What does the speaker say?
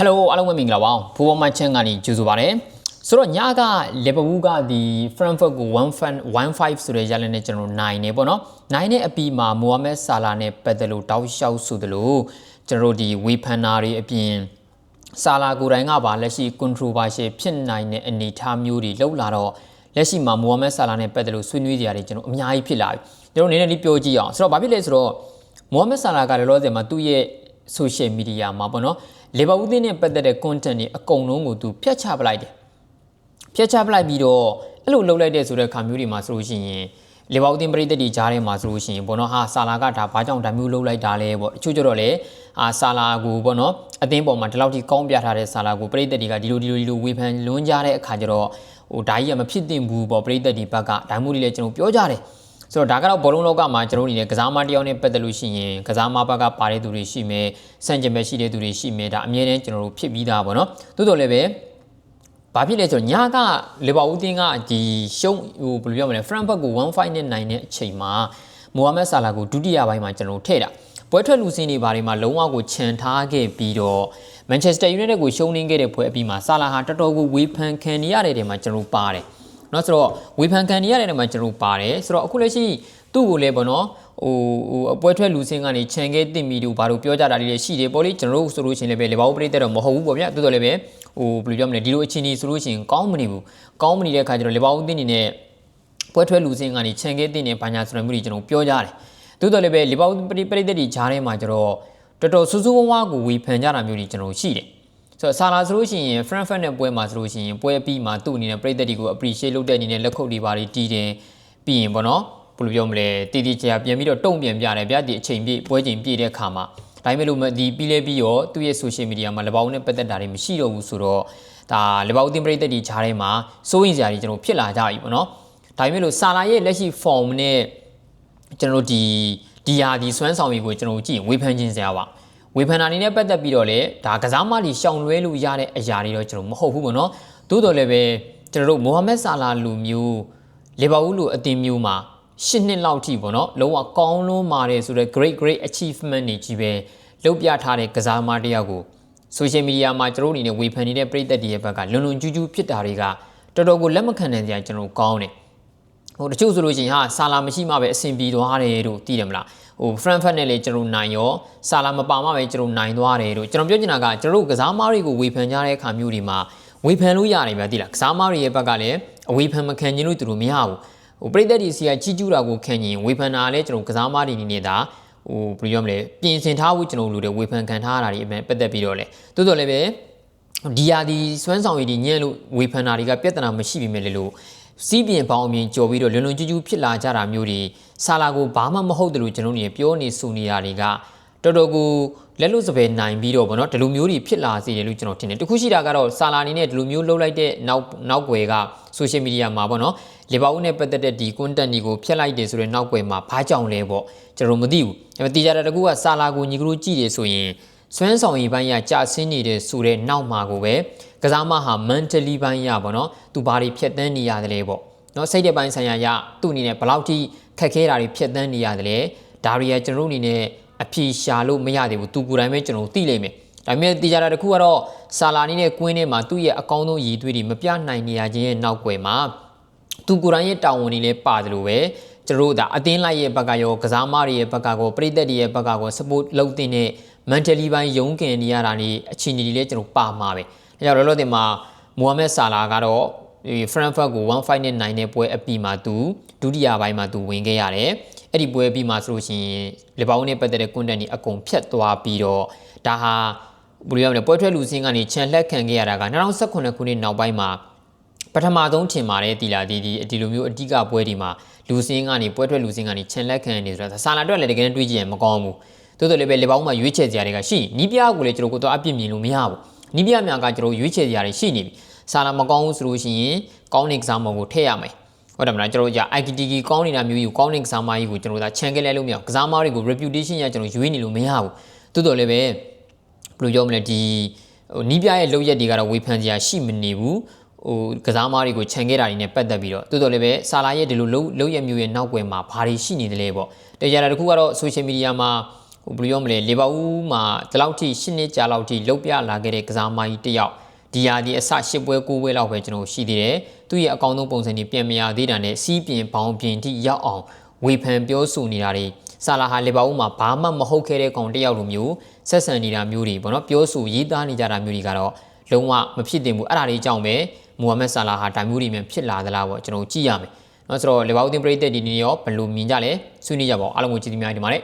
ဟယ်လိုအားလုံးပဲမင်္ဂလာပါဘူဘောမန်ချန်ကနေကြိုဆိုပါရစေဆိုတော့ညကလီဗာပူးကဒီ Frankfurt ကို1-5ဆိုတဲ့ရလနဲ့ကျွန်တော်နိုင်နေပေါ့နော်နိုင်တဲ့အပြီးမှာမိုဟာမက်ဆာလာနဲ့ပတ်သက်လို့တောက်လျှောက်ဆိုသလိုကျွန်တော်တို့ဒီဝေဖန်နာတွေအပြင်ဆာလာကိုယ်တိုင်ကပါလက်ရှိ controversial ဖြစ်နိုင်တဲ့အနေအထားမျိုးတွေလောက်လာတော့လက်ရှိမှာမိုဟာမက်ဆာလာနဲ့ပတ်သက်လို့ဆွေးနွေးကြရတယ်ကျွန်တော်အများကြီးဖြစ်လာပြီကျွန်တော်နည်းနည်းလေးပြောကြည့်အောင်ဆိုတော့ဘာဖြစ်လဲဆိုတော့မိုဟာမက်ဆာလာကလည်းလောလောဆယ်မှာသူ့ရဲ့ social media မှာပေါ့နော်လီဗာပူးသင်းနဲ့ပတ်သက်တဲ့ content တွေအကုန်လုံးကိုသူဖျက်ချပလိုက်တယ်ဖျက်ချပလိုက်ပြီးတော့အဲ့လိုလုပ်လိုက်တဲ့ဆိုတဲ့ခါမျိုးတွေမှာဆိုလို့ရှိရင်လီဗာပူးသင်းပြည်သက်တွေကြားထဲမှာဆိုလို့ရှိရင်ပေါ့နော်ဟာဆာလာကဒါဘာကြောင့်ဒါမျိုးလုပ်လိုက်တာလဲပေါ့အချို့ကျတော့လေအာဆာလာကိုပေါ့နော်အသင်းပေါ်မှာဒီလောက်ထိကောင်းပြထားတဲ့ဆာလာကိုပြည်သက်တွေကဒီလိုဒီလိုဒီလိုဝေဖန်လွန်းကြတဲ့အခါကျတော့ဟိုဒါကြီးကမဖြစ်သင့်ဘူးပေါ့ပြည်သက်တွေဘက်ကဒါမျိုးတွေလည်းကျွန်တော်ပြောကြတယ် ဆိုတော့ဒါကတော့ဘောလုံးလောကမှာကျွန်တော်တို့အနေနဲ့ကစားမတယောက်နဲ့ပတ်သက်လို့ရှိရင်ကစားမဘက်ကပါတဲ့သူတွေရှိမယ်စံကျင်ပဲရှိတဲ့သူတွေရှိမယ်ဒါအမြဲတမ်းကျွန်တော်တို့ဖြစ်ပြီးသားပေါ့နော်တိုးတော်လည်းပဲဘာဖြစ်လဲဆိုတော့ညကလီဗာပူးတင်းကဒီရှုံးဟိုဘယ်လိုပြောမလဲဖရန့်ဘတ်ကို1-5နဲ့နိုင်တဲ့အချိန်မှာမိုဟာမက်ဆာလာကိုဒုတိယပိုင်းမှာကျွန်တော်တို့ထည့်တာပွဲထွက်လူစင်းတွေဘာတွေမှာလုံးဝကိုခြံထားခဲ့ပြီးတော့မန်ချက်စတာယူနိုက်တက်ကိုရှုံးနေခဲ့တဲ့ပွဲအပြီးမှာဆာလာဟာတော်တော်ကိုဝေဖန်ခံနေရတဲ့နေရာမှာကျွန်တော်တို့ပါတယ် เนาะဆိုတော့ဝေဖန်ခံနေရတဲ့နေရာမှာကျွန်တော်ပါတယ်ဆိုတော့အခုလက်ရှိသူ့ကိုလည်းပေါ့နော်ဟိုဟိုအပွဲထွက်လူစင်းကနေခြံခဲ့တင်မီတို့ဘာလို့ပြောကြတာလေးတွေရှိတယ်ပေါ့လေကျွန်တော်တို့ဆိုလို့ရှိရင်လည်းပဲလေဘာဘူးပြိတက်တော့မဟုတ်ဘူးပေါ့ဗျာတိုးတော်လည်းပဲဟိုဘယ်လိုပြောမလဲဒီလိုအခြေအနေဆိုလို့ရှိရင်ကောင်းမနေဘူးကောင်းမနေတဲ့အခါကျတော့လေဘာဘူးတင်းနေနဲ့ပွဲထွက်လူစင်းကနေခြံခဲ့တင်နေဘာညာဆိုတဲ့မျိုးတွေကျွန်တော်ပြောကြတယ်တိုးတော်လည်းပဲလေဘာဘူးပြိပြိတက်တွေဂျားထဲမှာကျတော့တော်တော်ဆူဆူဝါးဝါကိုဝေဖန်ကြတာမျိုးတွေကျွန်တော်ရှိတယ် ဆိုတော့ဆာလာဆိုလို့ရှိရင် Frankfurt နဲ့ပွဲမှာဆိုလို့ရှိရင်ပွဲပြီးမှာသူ့အနေနဲ့ပြည်သက်တွေကို appreciate လုပ်တဲ့အနေနဲ့လက်ခုပ်တွေပါတီးတယ်ပြီးရင်ပေါ့နော်ဘယ်လိုပြောမလဲတည်တည်ချာပြန်ပြီးတော့တုံ့ပြန်ပြတယ်ဗျာဒီအချိန်ပြည့်ပွဲချိန်ပြည့်တဲ့အခါမှာဒါပေမဲ့လို့ဒီပြီးလဲပြီးရောသူ့ရဲ့ social media မှာလပောင်းနဲ့ပတ်သက်တာတွေမရှိတော့ဘူးဆိုတော့ဒါလပောင်းတင်ပြည်သက်တွေဂျားထဲမှာစိုးရင်စရာတွေကျွန်တော်ဖြစ်လာကြပြီပေါ့နော်ဒါပေမဲ့လို့ဆာလာရဲ့လက်ရှိ form နဲ့ကျွန်တော်ဒီဒီဟာဒီစွမ်းဆောင်ရည်ကိုကျွန်တော်ကြည့်ရင်ဝေဖန်ခြင်းစရာပါ ဝေဖန်တာနေနဲ့ပတ်သက်ပြီးတော့လေဒါကစားမတွေရှောင်လွဲလို့ရတဲ့အရာတွေတော့ကျွန်တော်မဟုတ်ဘူးပေါ့နော်သို့တော်လည်းပဲကျွန်တော်တို့မိုဟာမက်ဆာလာလူမျိုးလီဗာပူးလူအသင်းမျိုးမှာ၈နှစ်လောက်ထိပေါ့နော်လုံးဝကောင်းလွန်းမာတယ်ဆိုတော့ great great achievement တွေကြီးပဲလုပ်ပြထားတဲ့ကစားသမားတယောက်ကို social media မှာကျွန်တော်တို့အနေနဲ့ဝေဖန်နေတဲ့ပြည်သက်တွေရဲ့ဘက်ကလွန်လွန်ကျူးကျူးဖြစ်တာတွေကတော်တော်ကိုလက်မခံနိုင်ကြကျွန်တော်ကောင်းတယ် ဟိုတချို့ဆိုလို့ရှိရင်ဟာဆာလာမရှိမှပဲအဆင်ပြေသွားတယ်လို့သိတယ်မလားဟို Frankfurt နဲ့လည်းကျွန်တော်နိုင်ရောဆာလာမပါမှပဲကျွန်တော်နိုင်သွားတယ်လို့ကျွန်တော်ပြောချင်တာကကျွန်တော်တို့ကစားမားတွေကိုဝေဖန်ကြတဲ့အခါမျိုးတွေမှာဝေဖန်လို့ရတယ်ဗျာသိလားကစားမားတွေရဲ့ဘက်ကလည်းအဝေဖန်မခံခြင်းလို့သူတို့မရဘူးဟိုပြည်သက်ဒီစီကကြီးကျူးတာကိုခံရင်ဝေဖန်တာလည်းကျွန်တော်ကစားမားတွေနေနေတာဟိုဘယ်လိုပြောမလဲပြင်ဆင်ထားဖို့ကျွန်တော်လူတွေဝေဖန်ခံထားရတာတွေအမှန်ပတ်သက်ပြီးတော့လေတိုးတော်လည်းပဲဒီယာဒီစွမ်းဆောင်ရည်တွေညံ့လို့ဝေဖန်တာတွေကပြဿနာမရှိပြီမဲ့လေလို့ စီးပြင်ပေါင်းအမြင်ကြော်ပြီးတော့လွန်လွန်ကျူးကျူးဖြစ်လာကြတာမျိုးတွေဆာလာကိုဘာမှမဟုတ်တယ်လို့ကျွန်တော်နေပြောနေဆိုနေတာတွေကတော်တော်ကိုလက်လွတ်စပယ်နိုင်ပြီးတော့ဗောနော်ဒီလိုမျိုးတွေဖြစ်လာစေတယ်လို့ကျွန်တော်ထင်တယ်တခုရှိတာကတော့ဆာလာအနေနဲ့ဒီလိုမျိုးလှုပ်လိုက်တဲ့နောက်နောက်ွယ်က social media မှာဗောနော်လီဗာပူးနဲ့ပတ်သက်တဲ့ဒီ content တွေကိုဖျက်လိုက်တယ်ဆိုတဲ့နောက်ွယ်မှာဘာကြောင့်လဲဗောကျွန်တော်မသိဘူးဒါပေမဲ့တီးကြတာတကူကဆာလာကိုညီကလေးကြည့်တယ်ဆိုရင် စွမ်းဆောင်ရည်ပိုင်းရကြာဆင်းနေတဲ့ဆိုတဲ့နောက်မှာကိုပဲကစားမဟာ mentally ပိုင်းရပါတော့သူဘာတွေဖြတ်တန်းနေရတယ်လဲပေါ့နော်စိတ်တဲ့ပိုင်းဆိုင်ရာရသူ့အနေနဲ့ဘယ်လောက်ထိခက်ခဲတာတွေဖြတ်တန်းနေရတယ်လဲဒါတွေကကျွန်တော်တို့အနေနဲ့အဖြေရှာလို့မရသေးဘူးသူကိုယ်တိုင်ပဲကျွန်တော်သိလိမ့်မယ်ဒါပေမဲ့တေချာတာတစ်ခုကတော့ဆာလာနီနဲ့ကွင်းထဲမှာသူ့ရဲ့အကောင်းဆုံးရည်သွေးတွေမပြနိုင်နေရခြင်းရဲ့နောက်ွယ်မှာသူကိုယ်တိုင်ရဲ့တာဝန်တွေလည်းပါတယ်လို့ပဲကျွန်တော်တို့ဒါအသင်းလိုက်ရဲ့ဘက်ကရောကစားမတွေရဲ့ဘက်ကကောပြည်သက်တွေရဲ့ဘက်ကကော support လုပ်တဲ့ mentally ပိုင်းယုံကင်နေရတာနေအခြေအနေတွေလည်းကျွန်တော်ပါမှာပဲ။ဒါကြောင့်လောလောဆယ်မှာမိုဟာမက်ဆာလာကတော့ဒီ Frankfurt ကို1-5နဲ့နိုင်တဲ့ပွဲအပြီးမှာသူဒုတိယပိုင်းမှာသူဝင်ခဲ့ရတယ်။အဲ့ဒီပွဲပြီးမှဆိုလို့ရှိရင်လီဗာပူးနဲ့ပတ်သက်တဲ့ content တွေအကုန်ဖြတ်သွားပြီးတော့ဒါဟာဘယ်လိုရမလဲပွဲထွက်လူစင်းကနေခြံလက်ခံခဲ့ရတာက2018ခုနှစ်နောက်ပိုင်းမှာပထမဆုံးထင်ပါတယ်တီလာဒီဒီဒီလိုမျိုးအဓိကပွဲဒီမှာလူစင်းကနေပွဲထွက်လူစင်းကနေခြံလက်ခံနေဆိုတာဆာလာတော့လည်းတကယ်တွေးကြည့်ရင်မကောင်းဘူး တိုးတော်လည်းပဲလေပေါင်းမှာရွေးချယ်စရာတွေကရှိနီးပြားကိုလည်းကျွန်တော်ကတော့အပြစ်မြင်လို့မရဘူးနီးပြားများကကျွန်တော်ရွေးချယ်စရာတွေရှိနေပြီဆာလာမကောင်းဘူးဆိုလို့ရှိရင်ကောင်းတဲ့ exam ကိုထည့်ရမယ်ဟုတ်တယ်မလားကျွန်တော်ကြာ ITTK ကောင်းနေတာမျိုးကြီးကိုကောင်းတဲ့ exam ကြီးကိုကျွန်တော်ဒါခြံခဲ့လဲလို့မရဘူးကစားမားတွေကို reputation ရကျွန်တော်ရွေးနေလို့မရဘူးတိုးတော်လည်းပဲဘယ်လိုပြောမလဲဒီဟိုနီးပြရဲ့လောက်ရက်တွေကတော့ဝေဖန်စရာရှိမနေဘူးဟိုကစားမားတွေကိုခြံခဲ့တာတွေနဲ့ပတ်သက်ပြီးတော့တိုးတော်လည်းပဲဆာလာရဲ့ဒီလိုလုံးလုံးရက်မျိုးရဲ့နောက်ွယ်မှာဘာတွေရှိနေသလဲပေါ့တရားတခုကတော့ social media မှာ ဟိုဘယ်လိုပြောမလဲလေဘာဦးမှာဒီလောက်ထိ၈နှစ်ကြာလောက်ထိလုတ်ပြလာခဲ့တဲ့ကစားမကြီးတစ်ယောက်ဒီဟာဒီအစ၈ပွဲ၉ပွဲလောက်ပဲကျွန်တော်ရှိသေးတယ်သူ့ရဲ့အကောင့်ဆုံးပုံစံတွေပြန်မရသေးတာနဲ့စီးပြင်ဘောင်ပြင်ထိရောက်အောင်ဝေဖန်ပြောဆိုနေတာတွေဆာလာဟာလေဘာဦးမှာဘာမှမဟုတ်ခဲ့တဲ့ကောင်တစ်ယောက်လိုမျိုးဆက်ဆံနေတာမျိုးတွေပေါ့နော်ပြောဆိုရေးသားနေကြတာမျိုးတွေကတော့လုံးဝမဖြစ်သင့်ဘူးအဲ့ဒါတွေအကြောင်းပဲမူဟာမက်ဆာလာဟာဒါမျိုးတွေမြန်ဖြစ်လာသလားပေါ့ကျွန်တော်ကြည့်ရမယ်နော်ဆိုတော့လေဘာဦးတင်ပရိသတ်ဒီနေ့ရောဘယ်လိုမြင်ကြလဲဆွေးနွေးကြပါဦးအားလုံးကိုကြည့်ပြီးများဒီမှာလေ